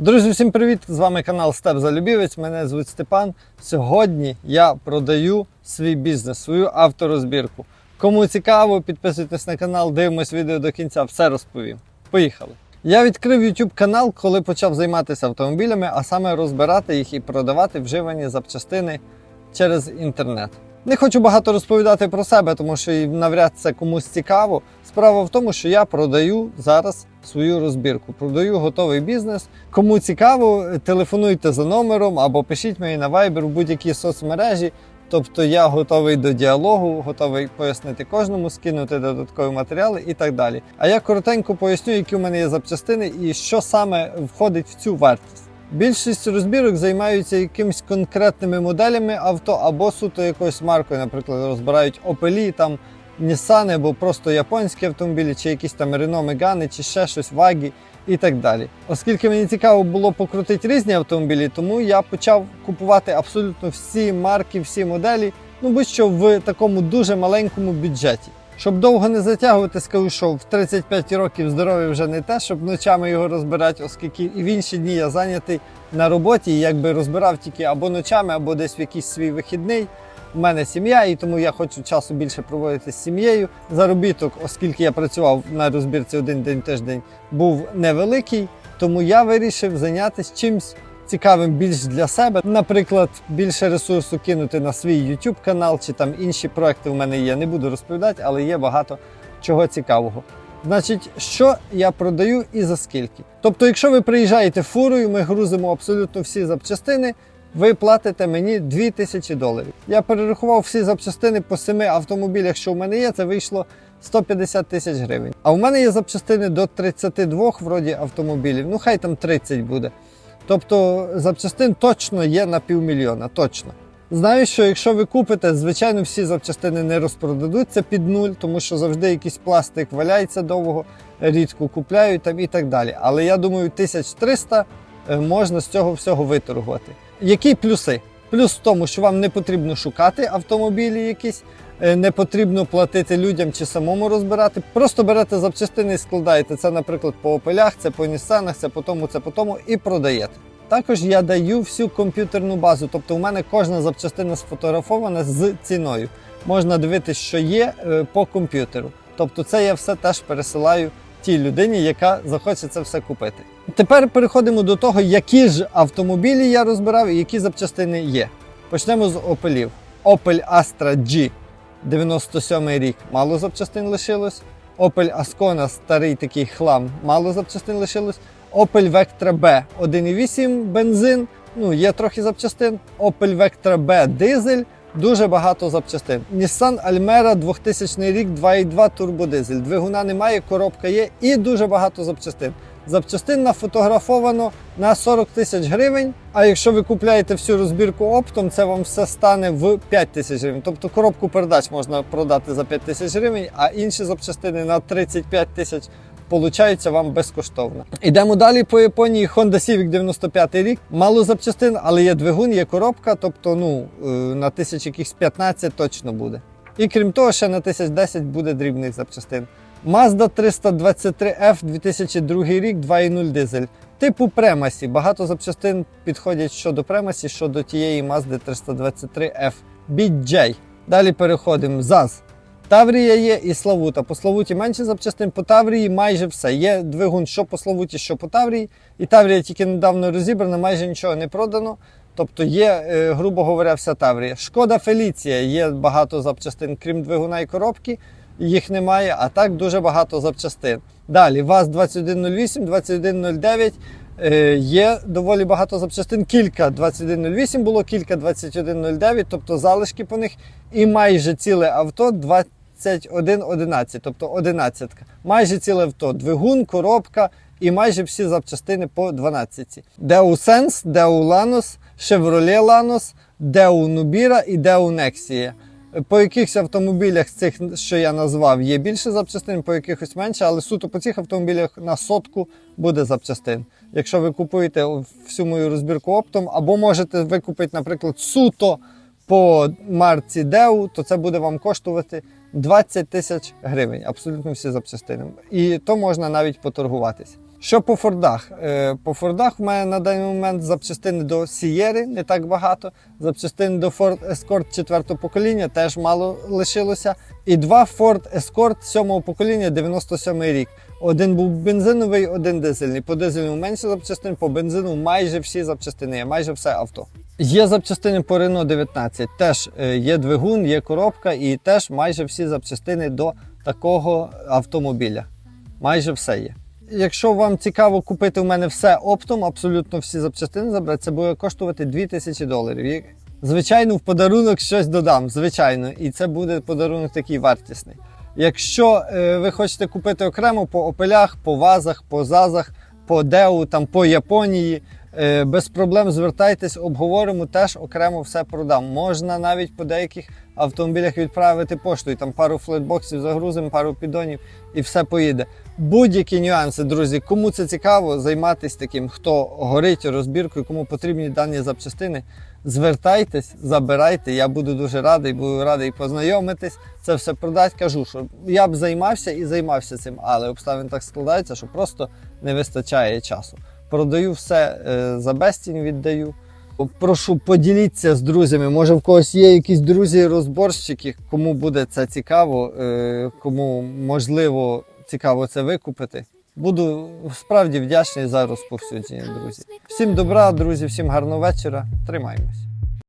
Друзі, всім привіт! З вами канал Степ Залюбівець. Мене звуть Степан. Сьогодні я продаю свій бізнес, свою авторозбірку. Кому цікаво, підписуйтесь на канал, дивимось відео до кінця, все розповім. Поїхали! Я відкрив YouTube канал, коли почав займатися автомобілями, а саме розбирати їх і продавати вживані запчастини через інтернет. Не хочу багато розповідати про себе, тому що і навряд це комусь цікаво. Справа в тому, що я продаю зараз свою розбірку, продаю готовий бізнес. Кому цікаво, телефонуйте за номером або пишіть мені на Viber в будь-які соцмережі. Тобто я готовий до діалогу, готовий пояснити кожному, скинути додаткові матеріали і так далі. А я коротенько поясню, які у мене є запчастини і що саме входить в цю вартість. Більшість розбірок займаються якимись конкретними моделями авто або суто якоюсь маркою, наприклад, розбирають Opel, там Nissan, або просто японські автомобілі, чи якісь там Renault Megane, чи ще щось Вагі і так далі. Оскільки мені цікаво було покрутити різні автомобілі, тому я почав купувати абсолютно всі марки, всі моделі, ну будь-що в такому дуже маленькому бюджеті. Щоб довго не затягувати, скажу, що в 35 років здоров'я вже не те, щоб ночами його розбирати, оскільки і в інші дні я зайнятий на роботі, і якби розбирав тільки або ночами, або десь в якийсь свій вихідний. У мене сім'я, і тому я хочу часу більше проводити з сім'єю. Заробіток, оскільки я працював на розбірці один день тиждень, був невеликий, тому я вирішив зайнятися чимсь цікавим більш для себе. Наприклад, більше ресурсу кинути на свій YouTube канал чи там інші проекти в мене є. Не буду розповідати, але є багато чого цікавого. Значить, що я продаю і за скільки? Тобто, якщо ви приїжджаєте фурою, ми грузимо абсолютно всі запчастини. Ви платите мені 2000 доларів. Я перерахував всі запчастини по семи автомобілях, що в мене є. Це вийшло 150 тисяч гривень. А у мене є запчастини до 32 вроді автомобілів. Ну хай там 30 буде. Тобто запчастин точно є на півмільйона. Точно. Знаю, що якщо ви купите, звичайно, всі запчастини не розпродадуться під нуль, тому що завжди якийсь пластик валяється довго, рідко купляють там і так далі. Але я думаю, 1300 е, можна з цього всього виторгувати. Які плюси? Плюс в тому, що вам не потрібно шукати автомобілі якісь, не потрібно платити людям чи самому розбирати. Просто берете запчастини і складаєте. Це, наприклад, по опелях, це по Нісанах, це по тому, це по тому і продаєте. Також я даю всю комп'ютерну базу, тобто у мене кожна запчастина сфотографована з ціною. Можна дивитися, що є е, по комп'ютеру. Тобто, це я все теж пересилаю тій людині, яка захоче це все купити. Тепер переходимо до того, які ж автомобілі я розбирав і які запчастини є. Почнемо з Opelів. Opel Astra G 97 рік, мало запчастин лишилось. Opel Ascona старий такий хлам, мало запчастин лишилось. Opel Vectra B 1,8 бензин, ну є трохи запчастин. Opel Vectra B дизель, дуже багато запчастин. Nissan Almera 2000 рік, 2,2 турбодизель. Двигуна немає, коробка є і дуже багато запчастин. Запчастин нафотографовано на 40 тисяч гривень. А якщо ви купляєте всю розбірку оптом, це вам все стане в 5 тисяч гривень. Тобто коробку передач можна продати за 5 тисяч гривень, а інші запчастини на 35 тисяч получаються вам безкоштовно. Йдемо далі по Японії. Honda Civic 95 рік. Мало запчастин, але є двигун, є коробка, тобто ну, е, на тисяч якихось 15 точно буде. І крім того, ще на 1010 буде дрібних запчастин. Mazda 323F 2002 рік, 2.0 дизель. Типу премасі. Багато запчастин підходять щодо премасі, щодо тієї Mazda 323F. BJ. Далі переходимо. ЗАЗ. Таврія є і Славута. По Славуті менше запчастин, по Таврії майже все. Є двигун, що по Славуті, що по Таврії. І Таврія тільки недавно розібрана, майже нічого не продано. Тобто є, е, грубо говоря, вся Таврія. Шкода Феліція, є багато запчастин, крім двигуна і коробки, їх немає, а так дуже багато запчастин. Далі ВАЗ 2108, 2109. Е, Є доволі багато запчастин. Кілька 2108 було, кілька 2109, тобто залишки по них, і майже ціле авто 2111, тобто 11. Майже ціле авто. Двигун, коробка і майже всі запчастини по 12. Deu Sense, Deu Lanos, Chevrolet Lanos, Deu Nubira і Deu Nexia. По якихось автомобілях цих, що я назвав, є більше запчастин, по якихось менше, але суто по цих автомобілях на сотку буде запчастин. Якщо ви купуєте всю мою розбірку оптом, або можете викупити, наприклад, суто по марці Deu, то це буде вам коштувати 20 тисяч гривень, абсолютно всі запчастини. І то можна навіть поторгуватися. Що по Фордах? Е, По Фордах в мене на даний момент запчастини до Сієри не так багато. Запчастини до Ford Escort 4 покоління теж мало лишилося. І два Ford Escort 7 покоління 97 рік. Один був бензиновий, один дизельний. По дизельному менше запчастин, по бензину майже всі запчастини, майже все авто. Є запчастини по Renault 19. Теж е, є двигун, є коробка і теж майже всі запчастини до такого автомобіля. Майже все є. Якщо вам цікаво купити у мене все оптом, абсолютно всі запчастини забрати, це буде коштувати 2000 доларів. Звичайно, в подарунок щось додам, звичайно, і це буде подарунок такий вартісний. Якщо е, ви хочете купити окремо по опелях, по вазах, по зазах, по деу, там по Японії, без проблем звертайтесь, обговоримо, теж окремо все продам. Можна навіть по деяких автомобілях відправити поштою, там пару флетбоксів загрузимо, пару піддонів і все поїде. Будь-які нюанси, друзі, кому це цікаво, займатися таким, хто горить розбіркою, кому потрібні дані запчастини, звертайтесь, забирайте. Я буду дуже радий, буду радий познайомитись, це все продати. Кажу, що я б займався і займався цим, але обставини так складаються, що просто не вистачає часу. Продаю все е, за безцінь, віддаю. Прошу поділіться з друзями. Може, в когось є якісь друзі-розборщики, кому буде це цікаво, е, кому можливо цікаво це викупити. Буду справді вдячний за розповсюдження, друзі. Всім добра, друзі, всім гарного вечора. Тримаємось.